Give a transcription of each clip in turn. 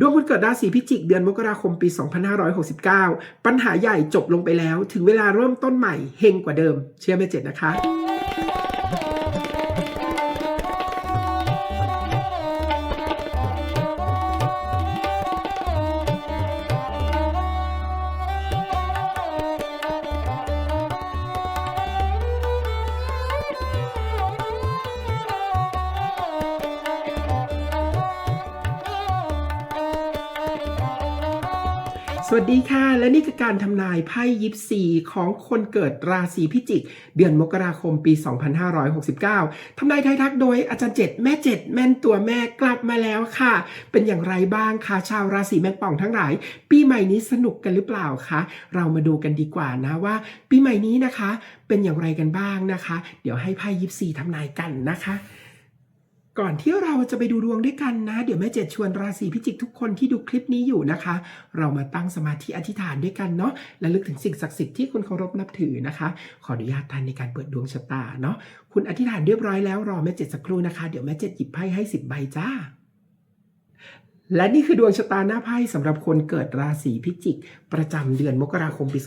ดวงคนเกิดราศีพิจิกเดือนมกราคมปี 2569 ปัญหาใหญ่จบลงไปแล้ว ถึงเวลาเริ่มต้นใหม่เฮงกว่าเดิม เชื่อไม่เจ็ดนะคะ สวัสดีค่ะ และนี่คือการทำนายไพ่ยิปซีของคนเกิดราศีพิจิก เดือนมกราคมปี 2569 ทำนายไทยทักโดยอาจารย์เจ็ดแม่เจ็ดแม่นตัวแม่กลับมาแล้วค่ะ เป็นอย่างไรบ้างคะชาวราศีแมงป่องทั้งหลาย ปีใหม่นี้สนุกกันหรือเปล่าคะเรามาดูกันดีกว่านะว่า ปีใหม่นี้นะคะ เป็นอย่างไรกันบ้างนะคะ เดี๋ยวให้ไพ่ยิปซีทำนายกันนะคะ ก่อนที่เราจะไปดูดวงด้วยกันนะ เดี๋ยวแม่เจ็ดชวนราศีพิจิกทุกคนที่ดูคลิปนี้อยู่นะคะ เรามาตั้งสมาธิอธิษฐานด้วยกันเนาะและลึกถึงสิ่งศักดิ์สิทธิ์ที่คุณเคารพนับถือนะคะ ขออนุญาตท่านในการเปิดดวงชะตาเนาะคุณอธิษฐานเรียบร้อยแล้วรอแม่เจ็ดสักครู่นะคะ เดี๋ยวแม่เจ็ดหยิบไพ่ให้สิบใบจ้า และนี่คือดวงชะตาหน้าไพ่สำหรับคนเกิดราศีพิจิก ประจำเดือนมกราคมปี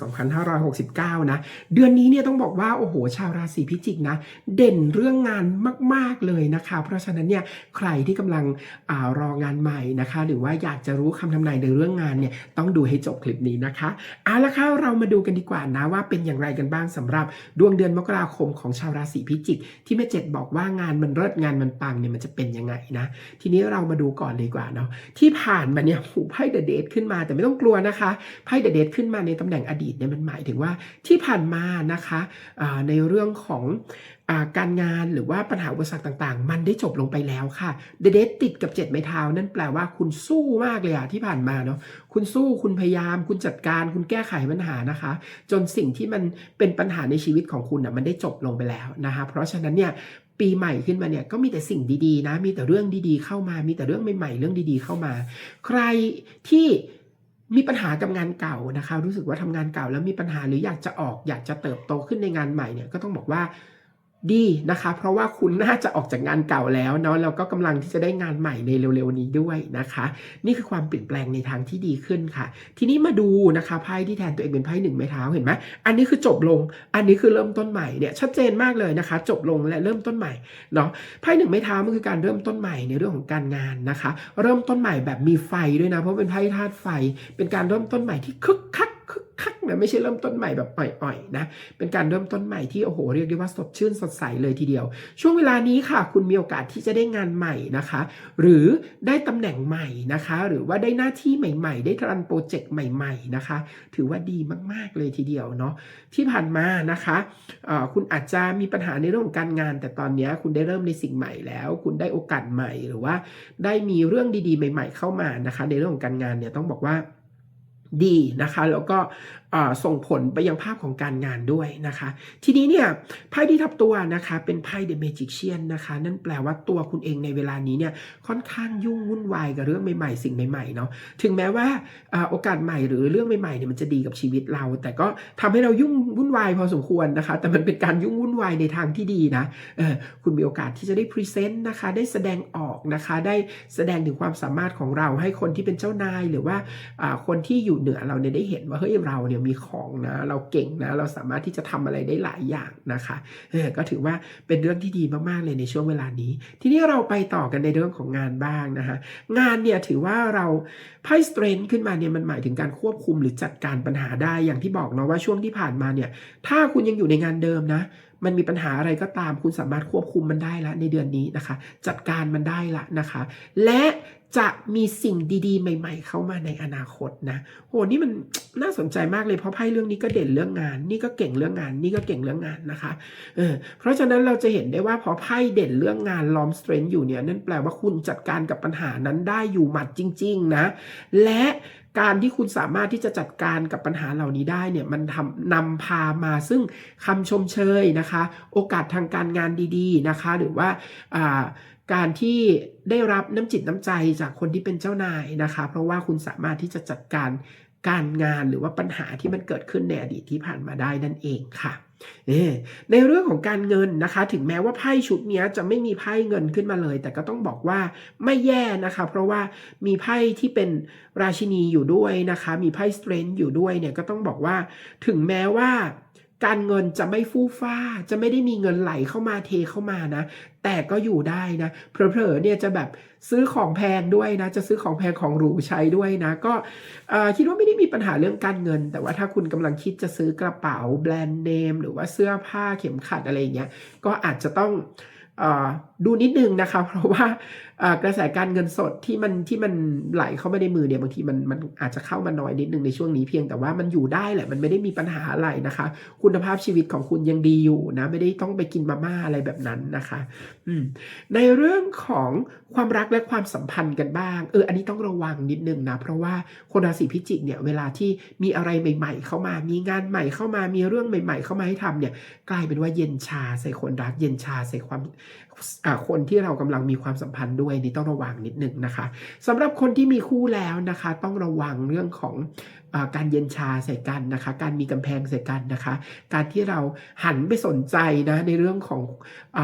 2569 นะ เดือนนี้เนี่ยต้องบอกว่า โอ้โห ชาวราศีพิจิกนะ เด่นเรื่องงานมาก ๆ เลยนะคะ เพราะฉะนั้นเนี่ยใครที่กำลังอารองานใหม่นะคะ หรือว่าอยากจะรู้คำทำนายในเรื่องงานเนี่ยต้องดูให้จบคลิปนี้นะคะเอาละค่ะเรามาดูกันดีกว่านะว่าเป็นอย่างไรกันบ้างสำหรับดวงเดือนมกราคมของชาวราศีพิจิก ที่แม่เจ็ดบอกว่างานมันเลิศงานมันปังเนี่ยมันจะเป็นยังไงนะทีนี้เรามาดูก่อนเลยดีกว่าเนาะที่ผ่านมาเนี่ยหูไพ่เดอะเดทขึ้นมาแต่ไม่ต้องกลัวนะคะไพ่เดอะเดทขึ้นมาในตำแหน่งอดีตเนี่ยมันหมายถึงว่าที่ผ่านมานะคะในเรื่องของอการงานหรือว่าปัญหาอุปสรรคต่างๆ มันได้จบลงไปแล้วค่ะเดอะเดทติดกับเจ็ดไม้เท้านั่นแปลว่าคุณสู้มากเลยอะที่ผ่านมาเนาะคุณสู้คุณพยายาม คุณจัดการ คุณแก้ไขปัญหานะคะ จนสิ่งที่มันเป็นปัญหาในชีวิตของคุณอะมันได้จบลงไปแล้วนะคะ เพราะฉะนั้นเนี่ย ปีใหม่ขึ้นมาเนี่ยก็มีแต่สิ่งดีๆนะ มีแต่เรื่องดีๆเข้ามา มีแต่เรื่องใหม่ๆเรื่องดีๆเข้ามา ใครที่มีปัญหากับงานเก่านะคะ รู้สึกว่าทำงานเก่าแล้วมีปัญหาหรืออยากจะออกอยากจะเติบโตขึ้นในงานใหม่เนี่ยก็ต้องบอกว่า ดีนะคะ เพราะว่าคุณน่าจะออกจากงานเก่าแล้วเนาะแล้วก็กำลังที่จะได้งานใหม่ในเร็วๆนี้ด้วยนะคะ นี่คือความเปลี่ยนแปลงในทางที่ดีขึ้นค่ะ ทีนี้มาดูนะคะไพ่ที่แทนตัวเองเป็นไพ่หนึ่งไม้เท้าเห็นไหมอันนี้คือจบลง อันนี้คือเริ่มต้นใหม่เนี่ยชัดเจนมากเลยนะคะ จบลงและเริ่มต้นใหม่เนาะไพ่หนึ่งไม้เท้ามันคือการเริ่มต้นใหม่ในเรื่องของการงานนะคะ เริ่มต้นใหม่แบบมีไฟด้วยนะเพราะเป็นไพ่ธาตุไฟ เป็นการเริ่มต้นใหม่ที่คึกคัก นะไม่ใช่เริ่มต้นใหม่แบบอ่อยๆนะเป็นการเริ่มต้นใหม่ที่โอ้โหเรียกได้ว่าสดชื่นสดใสเลยทีเดียว ช่วงเวลานี้ค่ะ คุณมีโอกาสที่จะได้งานใหม่นะคะ หรือได้ตำแหน่งใหม่นะคะ หรือว่าได้หน้าที่ใหม่ ๆ ได้รันโปรเจกต์ใหม่ ๆนะคะ ถือว่าดีมากๆเลยทีเดียวเนาะที่ผ่านมานะคะคุณอาจจะมีปัญหาในเรื่องของการงาน แต่ตอนนี้คุณได้เริ่มในสิ่งใหม่แล้ว คุณได้โอกาสใหม่หรือว่า ได้มีเรื่องดีๆ ใหม่ ๆ เข้ามานะคะ ในเรื่องของการงานเนี่ยต้องบอกว่าดีนะคะ แล้วก็ส่งผลไปยังภาพของการงานด้วยนะคะ ทีนี้เนี่ยไพ่ที่ทับตัวนะคะเป็นไพ่ The Magician นะคะ นั่นแปลว่าตัวคุณเองในเวลานี้เนี่ยค่อนข้างยุ่งวุ่นวายกับเรื่องใหม่ๆ สิ่งใหม่ๆเนาะถึงแม้ว่าอโอกาสใหม่หรือเรื่องใหม่ๆเนี่ยมันจะดีกับชีวิตเรา แต่ก็ทำให้เรายุ่งวุ่นวายพอสมควรนะคะ แต่มันเป็นการยุ่งวุ่นวายในทางที่ดีนะคุณมีโอกาสที่จะได้พรีเซนต์นะคะได้แสดงออกนะคะได้แสดงถึงความสามารถของเราให้คนที่เป็นเจ้านายหรือว่าคนที่อยู่เหนือเราเนี่ยได้เห็นว่าเฮ้ยเราเนี่ยมีของนะ เราเก่งนะ เราสามารถที่จะทำอะไรได้หลายอย่างนะคะเออก็ถือว่าเป็นเรื่องที่ดีมากๆเลยในช่วงเวลานี้ ทีนี้เราไปต่อกันในเรื่องของงานบ้างนะคะงานเนี่ยถือว่าเราไพ่สเตรนขึ้นมาเนี่ยมันหมายถึงการควบคุมหรือจัดการปัญหาได้อย่างที่บอกเนาะว่าช่วงที่ผ่านมาเนี่ยถ้าคุณยังอยู่ในงานเดิมนะ มันมีปัญหาอะไรก็ตามคุณสามารถควบคุมมันได้ละในเดือนนี้นะคะ จัดการมันได้ละนะคะ และจะมีสิ่งดีๆ ใหม่ ๆ เข้ามาในอนาคตนะโหนี่มันน่าสนใจมากเลยเพราะไพ่เรื่องนี้ก็เด่นเรื่องงาน นี่ก็เก่งเรื่องงาน นี่ก็เก่งเรื่องงานนะคะเออเพราะฉะนั้นเราจะเห็นได้ว่าพอไพ่เด่นเรื่องงานล้อมสเตรนอยู่เนี่ยนั่นแปลว่าคุณจัดการกับปัญหานั้นได้อยู่หมัดจริง ๆ นะ และ การที่คุณสามารถที่จะจัดการกับปัญหาเหล่านี้ได้เนี่ยมันทำนำพามาซึ่งคำชมเชยนะคะ โอกาสทางการงานดีๆนะคะ หรือว่าการที่ได้รับน้ำจิตน้ำใจจากคนที่เป็นเจ้านายนะคะ เพราะว่าคุณสามารถที่จะจัดการการงานหรือว่าปัญหาที่มันเกิดขึ้นในอดีตที่ผ่านมาได้นั่นเองค่ะ ในเรื่องของการเงินนะคะ ถึงแม้ว่าไพ่ชุดนี้จะไม่มีไพ่เงินขึ้นมาเลย แต่ก็ต้องบอกว่าไม่แย่นะคะ เพราะว่ามีไพ่ที่เป็นราชินีอยู่ด้วยนะคะ มีไพ่สเตรนท์อยู่ด้วยเนี่ยก็ต้องบอกว่าถึงแม้ว่า การเงินจะไม่ฟู่ฟ้า จะไม่ได้มีเงินไหลเข้ามาเทเข้ามานะ แต่ก็อยู่ได้นะเผลอๆเนี่ยจะแบบซื้อของแพงด้วยนะ จะซื้อของแพงของหรูใช้ด้วยนะ ก็คิดว่าไม่ได้มีปัญหาเรื่องการเงิน แต่ว่าถ้าคุณกำลังคิดจะซื้อกระเป๋าแบรนด์เนมหรือว่าเสื้อผ้าเข็มขัดอะไรอย่างเงี้ยก็อาจจะต้องอดูนิดนึงนะคะ เพราะว่า กระแสการเงินสดที่มันที่มันไหลเข้ามาในมือเนี่ยบางทีมันมันอาจจะเข้ามาน้อยนิดนึงในช่วงนี้เพียงแต่ว่ามันอยู่ได้แหละมันไม่ได้มีปัญหาอะไรนะคะ คุณภาพชีวิตของคุณยังดีอยู่นะไม่ได้ต้องไปกินมาม่าอะไรแบบนั้นนะคะอืมในเรื่องของความรักและความสัมพันธ์กันบ้างเอออันนี้ต้องระวังนิดนึงนะเพราะว่าคนราศีพิจิกเนี่ยเวลาที่มีอะไรใหม่ ๆ เข้ามามีงานใหม่เข้ามามีเรื่องใหม่ ๆ เข้ามาให้ทำเนี่ยกลายเป็นว่าเย็นชาใส่คนรักเย็นชาใส่ความ คนที่เรากำลังมีความสัมพันธ์ด้วยนี่ต้องระวังนิดหนึ่งนะคะสำหรับคนที่มีคู่แล้วนะคะ ต้องระวังเรื่องของอการเย็นชาใส่กันนะคะ การมีกำแพงใส่กันนะคะ การที่เราหันไปสนใจนะในเรื่องของอ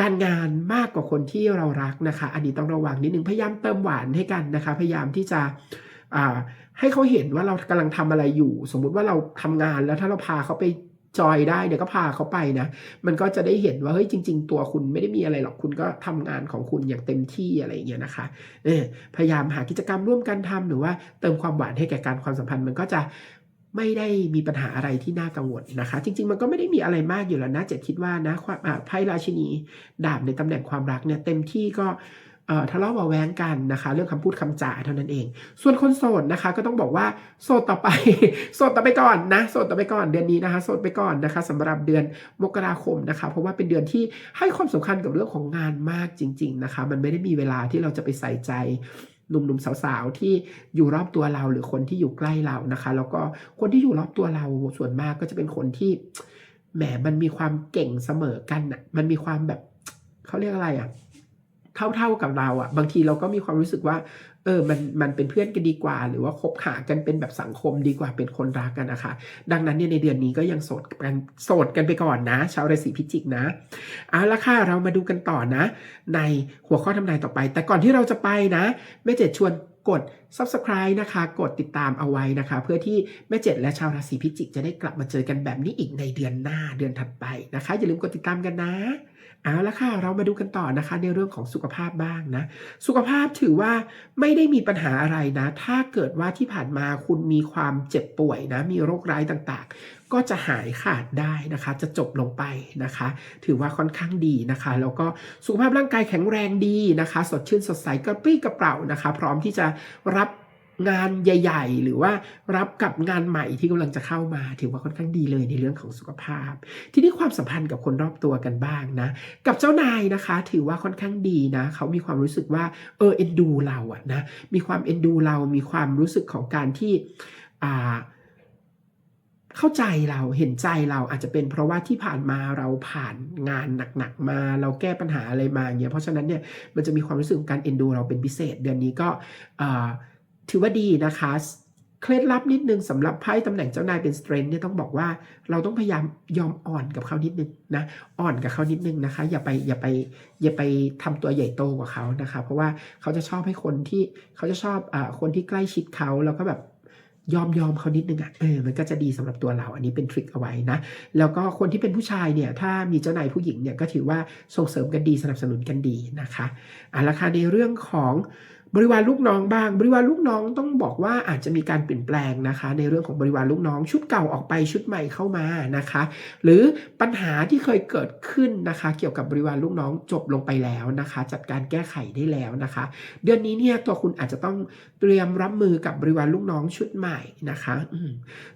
การงานมากกว่าคนที่เรารักนะคะ อันนี้ต้องระวังนิดหนึ่งพยายามเติมหวานให้กันนะคะ พยายามที่จะให้เขาเห็นว่าเรากำลังทำอะไรอยู่ สมมุติว่าเราทำงานแล้วถ้าเราพาเขาไป จอยได้เนี่ยวก็พาเขาไปนะ มันก็จะได้เห็นว่าเฮ้ยจริง ๆ ตัวคุณไม่ได้มีอะไรหรอกคุณก็ทำงานของคุณอย่างเต็มที่อะไรอย่างเงี้ยนะคะเออพยายามหากิจกรรมร่วมกันทำหรือว่าเติมความหวานให้แก่การความสัมพันธ์มันก็จะไม่ได้มีปัญหาอะไรที่น่ากังวลนะคะ จริง ๆ มันก็ไม่ได้มีอะไรมากอยู่แล้วนะเจ็ดคิดว่านะความไพ่ราชินีดาบในตำแหน่งความรักเนี่ยเต็มที่ก็ ทะเลาะเบาแว้งกันนะคะ เรื่องคำพูดคำจ่าเท่านั้นเอง ส่วนคนโสดนะคะ ก็ต้องบอกว่าโสดต่อไปโสดต่อไปก่อนนะโสดต่อไปก่อนเดือนนี้นะคะโสดไปก่อนนะคะสำหรับเดือนมกราคมนะคะ เพราะว่าเป็นเดือนที่ให้ความสำคัญกับเรื่องของงานมากจริง ๆนะคะ มันไม่ได้มีเวลาที่เราจะไปใส่ใจหนุ่มๆสาวๆที่อยู่รอบตัวเราหรือคนที่อยู่ใกล้เรานะคะ แล้วก็คนที่อยู่รอบตัวเราส่วนมากก็จะเป็นคนที่แหมมันมีความเก่งเสมอกันอะ มันมีความแบบเขาเรียกอะไรอะ เท่าๆกับเราอะ่ะ บางทีเราก็มีความรู้สึกว่า เออมันมันเป็นเพื่อนกันดีกว่า หรือว่าคบหากันเป็นแบบสังคมดีกว่าเป็นคนรักกันนะคะดังนั้นเนี่ยในเดือนนี้ก็ยังโสดกันโสดกันไปก่อนนะ ชาวราศีพิจิกนะเอาละค่ะเรามาดูกันต่อนะ ในหัวข้อทำนายต่อไป แต่ก่อนที่เราจะไปนะแม่เจ็ดชวนกด subscribe นะคะ กดติดตามเอาไว้นะคะ เพื่อที่แม่เจ็ดและชาวราศีพิจิก จะได้กลับมาเจอกันแบบนี้อีกในเดือนหน้าเดือนถัดไปนะคะ อย่าลืมกดติดตามกันนะ เอาละค่ะเรามาดูกันต่อนะคะในเรื่องของสุขภาพบ้างนะ สุขภาพถือว่าไม่ได้มีปัญหาอะไรนะ ถ้าเกิดว่าที่ผ่านมาคุณมีความเจ็บป่วยนะ มีโรคร้ายต่างๆ ก็จะหายขาดได้นะคะ จะจบลงไปนะคะ ถือว่าค่อนข้างดีนะคะ แล้วก็สุขภาพร่างกายแข็งแรงดีนะคะ สดชื่นสดใสกระปรี้กระเป๋านะคะ พร้อมที่จะรับ งานใหญ่ ๆ หรือว่ารับกับงานใหม่ที่กำลังจะเข้ามา ถือว่าค่อนข้างดีเลยในเรื่องของสุขภาพ ทีนี้ความสัมพันธ์กับคนรอบตัวกันบ้างนะ กับเจ้านายนะคะ ถือว่าค่อนข้างดีนะ เขามีความรู้สึกว่าเออเอ็นดูเราอะนะมีความเอ็นดูเรา มีความรู้สึกของการที่อ่าเข้าใจเราเห็นใจเราอาจจะเป็นเพราะว่าที่ผ่านมาเราผ่านงานหนักๆมา เราแก้ปัญหาอะไรมาอย่างเงี้ยเพราะฉะนั้นเนี่ยมันจะมีความรู้สึกของการเอ็นดูเราเป็นพิเศษ เดือนนี้ก็อ่า ถือว่าดีนะคะเคล็ดลับนิดนึงสำหรับไพ่ตำแหน่งเจ้านายเป็นสเตรนท์เนี่ยต้องบอกว่าเราต้องพยายามยอมอ่อนกับเขานิดนึงนะอ่อนกับเขานิดนึงนะคะ อย่าไปอย่าไปอย่าไปทำตัวใหญ่โตกว่าเขานะคะ เพราะว่าเขาจะชอบให้คนที่เขาจะชอบอาคนที่ใกล้ชิดเขาแล้วก็แบบยอมยอมเขานิดนึงอะเออมันก็จะดีสำหรับตัวเราอันนี้เป็นทริคเอาไว้นะ แล้วก็คนที่เป็นผู้ชายเนี่ย ถ้ามีเจ้านายผู้หญิงเนี่ยก็ถือว่าส่งเสริมกันดีสนับสนุนกันดีนะคะเอาละค่ะในเรื่องของ บริวารลูกน้องบ้าง บริวารลูกน้องต้องบอกว่าอาจจะมีการเปลี่ยนแปลงนะคะ ในเรื่องของบริวารลูกน้อง ชุดเก่าออกไปชุดใหม่เข้ามานะคะ หรือปัญหาที่เคยเกิดขึ้นนะคะ เกี่ยวกับบริวารลูกน้องจบลงไปแล้วนะคะ จัดการแก้ไขได้แล้วนะคะ เดือนนี้เนี่ยตัวคุณอาจจะต้องเตรียมรับมือกับบริวารลูกน้องชุดใหม่นะคะ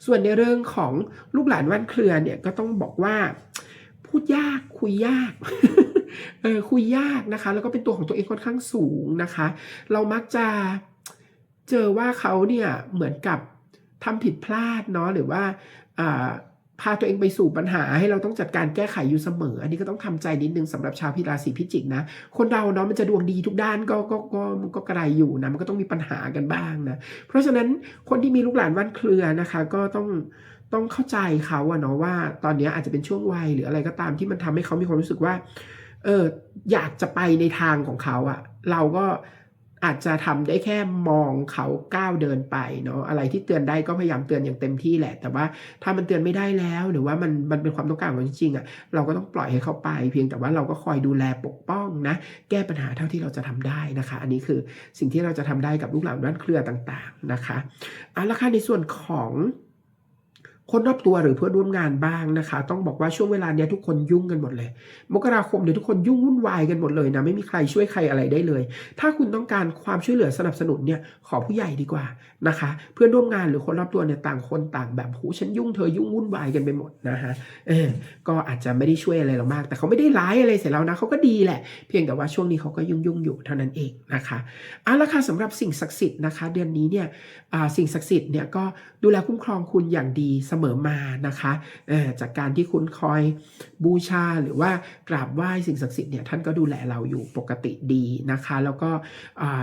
ส่วนในเรื่องของลูกหลานว่านเครือเนี่ยก็ต้องบอกว่าพูดยากคุยยาก เออคุยยากนะคะ แล้วก็เป็นตัวของตัวเองค่อนข้างสูงนะคะ เรามักจะเจอว่าเขาเนี่ยเหมือนกับทำผิดพลาดเนาะหรือว่าพาตัวเองไปสู่ปัญหาให้เราต้องจัดการแก้ไขอยู่เสมอ อันนี้ก็ต้องทำใจนิดนึงสำหรับชาวพิราศีพิจิกนะ คนเราเนาะมันจะดวงดีทุกด้านก็ก็ก็มันก็กระไรอยู่นะมันก็ต้องมีปัญหากันบ้างนะ เพราะฉะนั้นคนที่มีลูกหลานว่านเครือนะคะ ก็ต้องต้องเข้าใจเขาอะเนาะว่า ตอนนี้อาจจะเป็นช่วงวัยหรืออะไรก็ตามที่มันทำให้เขามีความรู้สึกว่า เอออยากจะไปในทางของเขาอะเราก็อาจจะทำได้แค่มองเขาก้าวเดินไปเนาะอะไรที่เตือนได้ก็พยายามเตือนอย่างเต็มที่แหละ แต่ว่าถ้ามันเตือนไม่ได้แล้วหรือว่ามันมันเป็นความต้องการของจริงๆอะเราก็ต้องปล่อยให้เขาไป เพียงแต่ว่าเราก็คอยดูแลปกป้องนะ แก้ปัญหาเท่าที่เราจะทำได้นะคะ อันนี้คือสิ่งที่เราจะทำได้กับลูกหลานบ้านเครือต่างๆนะคะเอาละค่ะในส่วนของ คนรอบตัวหรือเพื่อนร่วมงานบ้างนะคะ ต้องบอกว่าช่วงเวลาเนี้ยทุกคนยุ่งกันหมดเลย มกราคมเนี่ยทุกคนยุ่งวุ่นวายกันหมดเลยนะไม่มีใครช่วยใครอะไรได้เลย ถ้าคุณต้องการความช่วยเหลือสนับสนุนเนี่ยขอผู้ใหญ่ดีกว่านะคะ เพื่อนร่วมงานหรือคนรอบตัวเนี่ยต่างคนต่างแบบโหฉันยุ่งเธอยุ่งวุ่นวายกันไปหมดนะฮะเออก็อาจจะไม่ได้ช่วยอะไรเรามาก แต่เขาไม่ได้ร้ายอะไรเสร็จแล้วนะเขาก็ดีแหละ เพียงแต่ว่าช่วงนี้เขาก็ยุ่งยุ่งอยู่เท่านั้นเองนะคะเอาละค่ะสำหรับสิ่งศักดิ์สิทธิ์นะคะ เดือนนี้เนี่ยอ่าสิ่งศักดิ์สิทธิ์เนี่ยก็ดูแลคุ้มครองคุณอย่างดีเสมมอมานะคะจากการที่คุณคอยบูชาหรือว่ากราบไหว้สิ่งศักดิ์สิทธิ์เนี่ยท่านก็ดูแลเราอยู่ปกติดีนะคะ แล้วก็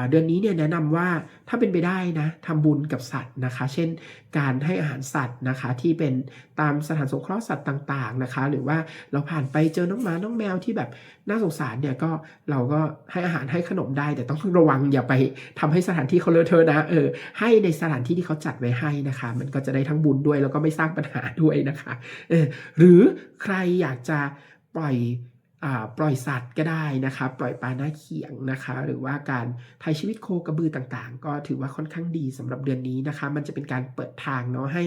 เดือนนี้เนี่ยแนะนำว่าถ้าเป็นไปได้นะทำบุญกับสัตว์นะคะ เช่นการให้อาหารสัตว์นะคะที่เป็นตามสถานสงเคราะห์สัตว์ต่างๆนะคะ หรือว่าเราผ่านไปเจอน้องหมาน้องแมวที่แบบน่าสงสารเนี่ยก็เราก็ให้อาหารให้ขนมได้ แต่ต้องระวังอย่าไปทำให้สถานที่เขาเลอะเทอะนะเออให้ในสถานที่ที่เขาจัดไว้ให้นะคะ มันก็จะได้ทั้งบุญด้วยแล้วก็ไม่สร้างปัญหาด้วยนะคะเออหรือใครอยากจะปล่อยปล่อยสัตว์ก็ได้นะคะ ปล่อยปลาหน้าเขียงนะคะ หรือว่าการไทยชีวิตโคกระบือต่างๆ ก็ถือว่าค่อนข้างดีสำหรับเดือนนี้นะคะ มันจะเป็นการเปิดทางเนาะให้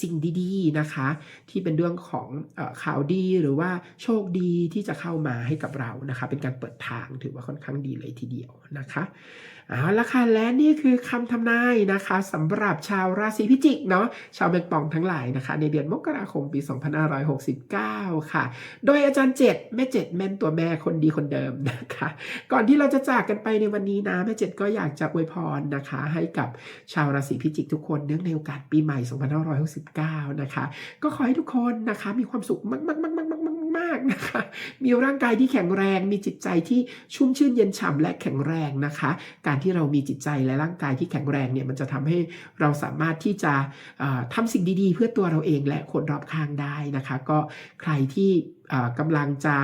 สิ่งดีๆนะคะ ที่เป็นเรื่องของอข่าวดีหรือว่าโชคดีที่จะเข้ามาให้กับเรานะคะ เป็นการเปิดทางถือว่าค่อนข้างดีเลยทีเดียวนะคะ เอาละค่ะและนี่คือคำทำนายนะคะสำหรับชาวราศีพิจิกเนาะชาวเบงปองทั้งหลายนะคะ ในเดือนมกราคมปี 2569 ค่ะ โดยอาจารย์เจ็ดแม่เจ็ดแม่นตัวแม่คนดีคนเดิมนะคะ ก่อนที่เราจะจากกันไปในวันนี้นะแม่เจ็ดก็อยากจะอวยพรนะคะ ให้กับชาวราศีพิจิกทุกคนเนื่องในโอกาสปีใหม่ 2569 นะคะ ก็ขอให้ทุกคนนะคะมีความสุขมากๆ นะคะ มีร่างกายที่แข็งแรง มีจิตใจที่ชุ่มชื่นเย็นฉ่ำและแข็งแรงนะคะ การที่เรามีจิตใจและร่างกายที่แข็งแรงเนี่ยมันจะทำให้เราสามารถที่จะเอ่อทำสิ่งดีๆ เพื่อตัวเราเองและคนรอบข้างได้นะคะ ก็ใครที่กำลังจะ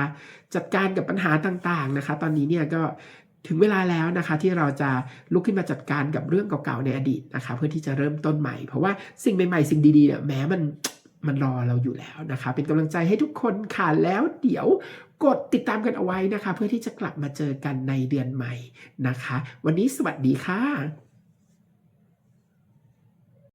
จัดการกับปัญหาต่างๆนะคะ ตอนนี้เนี่ยก็ถึงเวลาแล้วนะคะที่เราจะลุกขึ้นมาจัดการกับเรื่องเก่าๆในอดีตนะคะ เพื่อที่จะเริ่มต้นใหม่ เพราะว่าสิ่งใหม่ๆ สิ่งดีๆเนี่ยแม้มัน มันรอเราอยู่แล้วนะคะ เป็นกำลังใจให้ทุกคนค่ะ แล้วเดี๋ยวกดติดตามกันเอาไว้นะคะ เพื่อที่จะกลับมาเจอกันในเดือนใหม่นะคะ วันนี้สวัสดีค่ะ